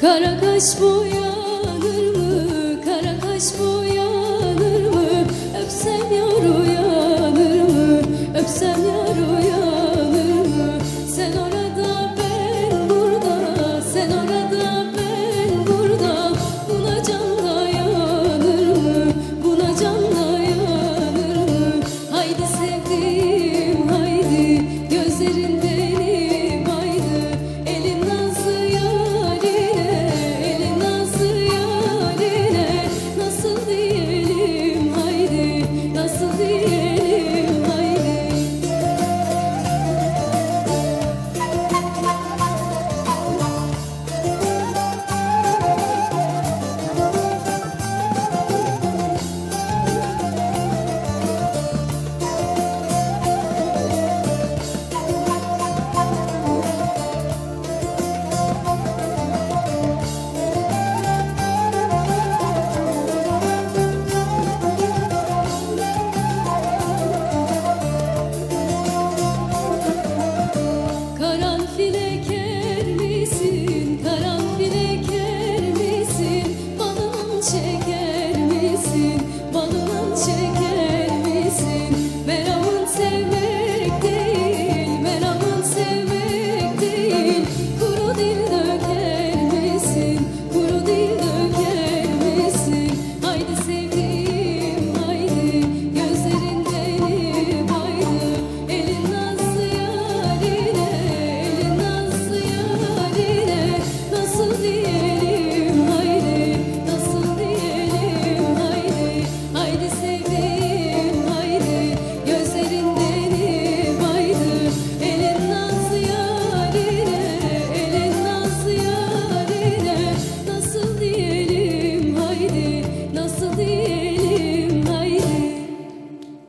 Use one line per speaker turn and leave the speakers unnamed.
Kara kaş boyanır mı? Kara kaş boyanır mı? Öpsem yar uyanır mı? Öpsem yar